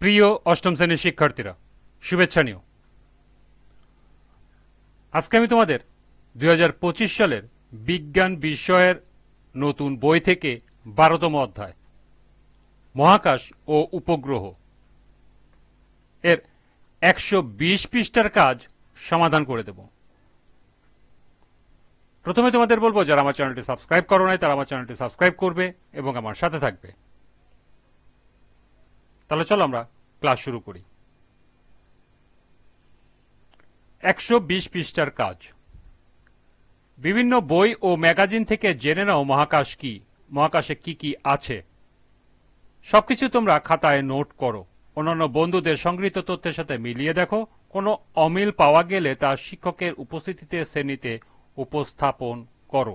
প্রিয় অষ্টম শ্রেণির শিক্ষার্থীরা, শুভেচ্ছা নিও। আজকে আমি তোমাদের দু হাজার পঁচিশ সালের বিজ্ঞান বিষয়ের নতুন বই থেকে বারোতম অধ্যায়, মহাকাশ ও উপগ্রহ এর একশো বিশ পৃষ্ঠার কাজ সমাধান করে দেব। প্রথমে তোমাদের বলব, যারা আমার চ্যানেলটি সাবস্ক্রাইব করো নাই, তারা আমার চ্যানেলটি সাবস্ক্রাইব করবে এবং আমার সাথে থাকবে। তাহলে চলো আমরা ক্লাস শুরু করি। একশো বিশ পৃষ্ঠার কাজ। বিভিন্ন বই ও ম্যাগাজিন থেকে জেনে নাও মহাকাশ কি, মহাকাশে কি কি আছে। সবকিছু তোমরা খাতায় নোট করো। অন্যান্য বন্ধুদের সংগৃহীত তথ্যের সাথে মিলিয়ে দেখো। কোনো অমিল পাওয়া গেলে তা শিক্ষকের উপস্থিতিতে শ্রেণীতে উপস্থাপন করো।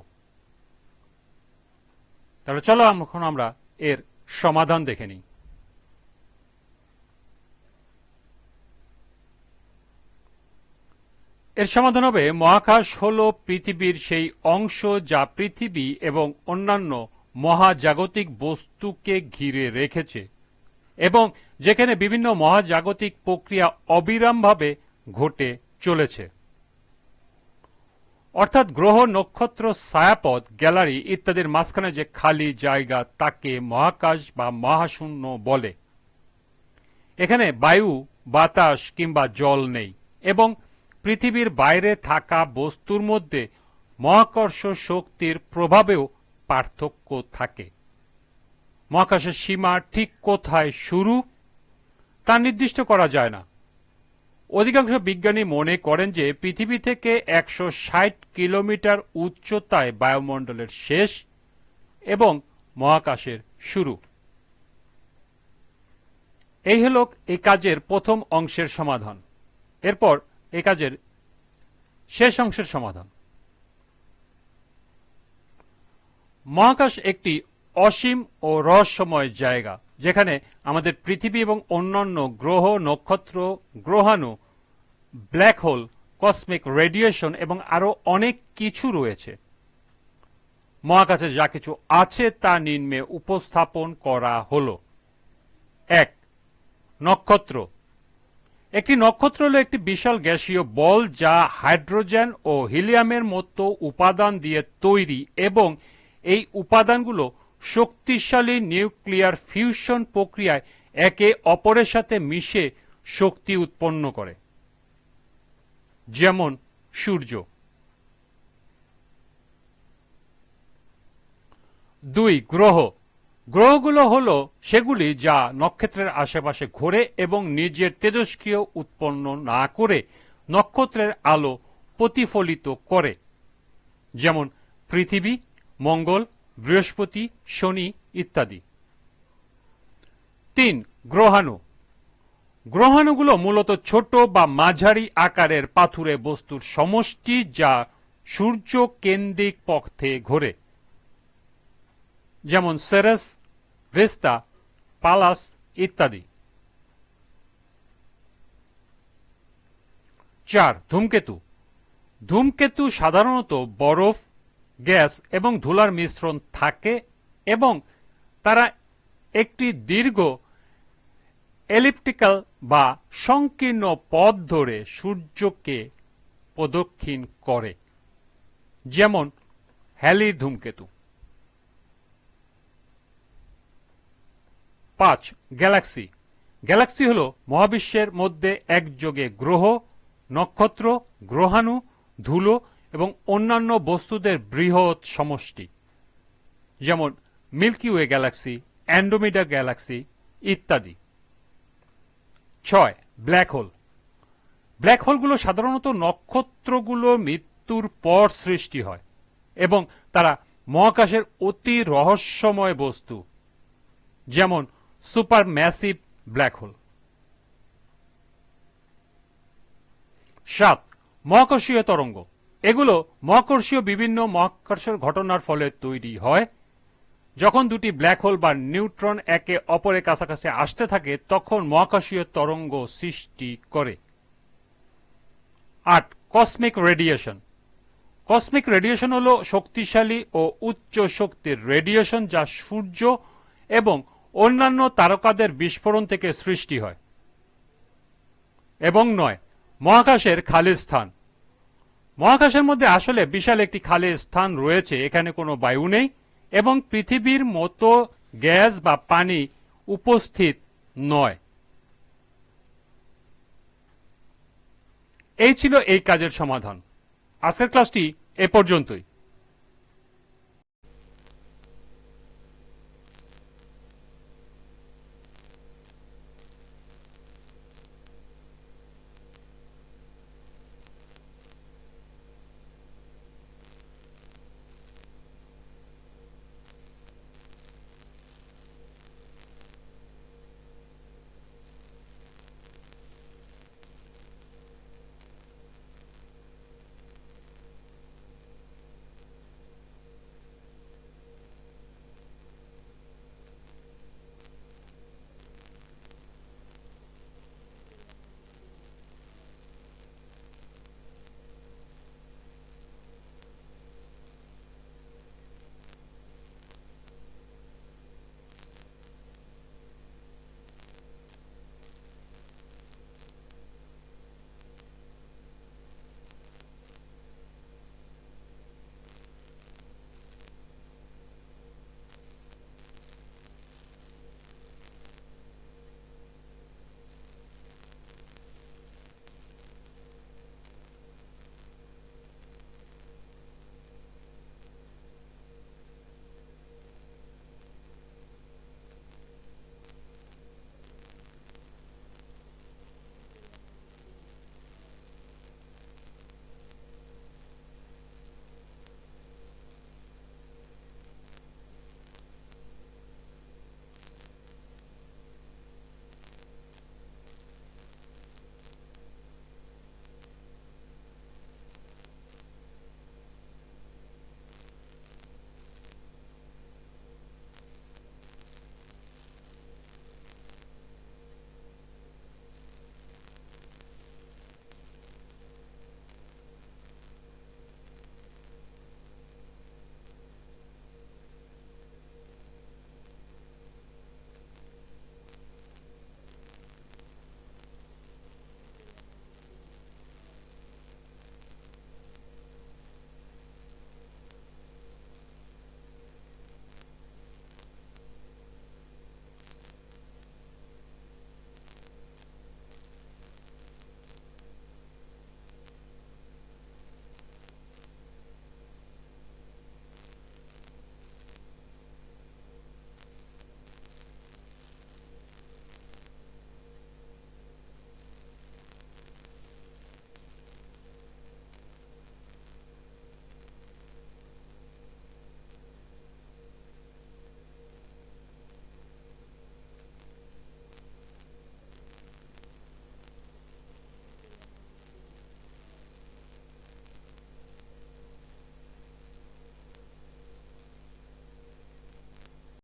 তাহলে চলো এখন আমরা এর সমাধান দেখে নিই। এর সমাধান হবে মহাকাশ হল পৃথিবীর সেই অংশ যা পৃথিবী এবং অন্যান্য মহাজাগতিক বস্তুকে ঘিরে রেখেছে এবং যেখানে বিভিন্ন মহাজাগতিক প্রক্রিয়া অবিরামভাবে ঘটে চলেছে। অর্থাৎ গ্রহ, নক্ষত্র, ছায়াপথ, গ্যালারি ইত্যাদির মাঝখানে যে খালি জায়গা তাকে মহাকাশ বা মহাশূন্য বলে। এখানে বায়ু, বাতাস কিংবা জল নেই এবং পৃথিবীর বাইরে থাকা বস্তুর মধ্যে মহাকর্ষ শক্তির প্রভাবেও পার্থক্য থাকে। মহাকাশের সীমা ঠিক কোথায় শুরু তা নির্দিষ্ট করা যায় না। অধিকাংশ বিজ্ঞানী মনে করেন যে পৃথিবী থেকে একশো ষাট কিলোমিটার উচ্চতায় বায়ুমণ্ডলের শেষ এবং মহাকাশের শুরু। এই হল এই কাজের প্রথম অংশের সমাধান। এরপর এই কাজের শেষ অংশের সমাধান। মহাকাশ একটি অসীম ও রহস্যময় জায়গা, যেখানে আমাদের পৃথিবী এবং অন্যান্য গ্রহ, নক্ষত্র, গ্রহাণু, ব্ল্যাক হোল, কসমিক রেডিয়েশন এবং আরও অনেক কিছু রয়েছে। মহাকাশে যা কিছু আছে তা নিম্নে উপস্থাপন করা হল। এক, নক্ষত্র। একটি নক্ষত্র হল একটি বিশাল গ্যাসীয় বল যা হাইড্রোজেন ও হিলিয়ামের মতো উপাদান দিয়ে তৈরি এবং এই উপাদানগুলো শক্তিশালী নিউক্লিয়ার ফিউশন প্রক্রিয়ায় একে অপরের সাথে মিশে শক্তি উৎপন্ন করে। যেমন সূর্য। দুই, গ্রহ। গ্রহগুলো হল সেগুলি যা নক্ষত্রের আশেপাশে ঘোরে এবং নিজের তেজস্ক্রিয় উৎপন্ন না করে নক্ষত্রের আলো প্রতিফলিত করে। যেমন পৃথিবী, মঙ্গল, বৃহস্পতি, শনি ইত্যাদি। তিন, গ্রহাণু। গ্রহাণুগুলো মূলত ছোট বা মাঝারি আকারের পাথুরে বস্তুর সমষ্টি যা সূর্য কেন্দ্রিক পক্ষে ঘোরে। যেমন সেরেস, ভেস্তা, পালাস ইত্যাদি। চার, ধূমকেতু। ধূমকেতু সাধারণত বরফ, গ্যাস এবং ধুলার মিশ্রণ থাকে এবং তারা একটি দীর্ঘ এলিপ্টিক্যাল বা সংকীর্ণ পথ ধরে সূর্যকে প্রদক্ষিণ করে, যেমন হ্যালি ধূমকেতু। পাঁচ, গ্যালাক্সি। গ্যালাক্সি হল মহাবিশ্বের মধ্যে একযোগে গ্রহ, নক্ষত্র, গ্রহাণু, ধুলো এবং অন্যান্য বস্তুদের বৃহৎ সমষ্টি। যেমন Milky Way galaxy Andromeda galaxy ইত্যাদি। ছয়, ব্ল্যাক হোল। ব্ল্যাক হোলগুলো সাধারণত নক্ষত্রগুলো মৃত্যুর পর সৃষ্টি হয় এবং তারা মহাকাশের অতি রহস্যময় বস্তু। যেমন সুপার ম্যাসিভ ব্ল্যাক হোল। সাত, মহাকর্ষীয় তরঙ্গ। এগুলো মহাকর্ষীয় বিভিন্ন মহাকর্ষের ঘটনার ফলে তৈরি হয়। যখন দুটি ব্ল্যাক হোল বা নিউট্রন একে অপরের কাছাকাছি আসতে থাকে, তখন মহাকাশীয় তরঙ্গ সৃষ্টি করে। আট, কসমিক রেডিয়েশন। কসমিক রেডিয়েশন হল শক্তিশালী ও উচ্চ শক্তির রেডিয়েশন যা সূর্য এবং অন্যান্য তারকাদের বিস্ফোরণ থেকে সৃষ্টি হয়। এবং নয়, মহাকাশের খালি স্থান। মহাকাশের মধ্যে আসলে বিশাল একটি খালি স্থান রয়েছে, এখানে কোনো বায়ু নেই এবং পৃথিবীর মতো গ্যাস বা পানি উপস্থিত নয়। এই ছিল এই কাজের সমাধান। আজকের ক্লাসটি এ পর্যন্তই।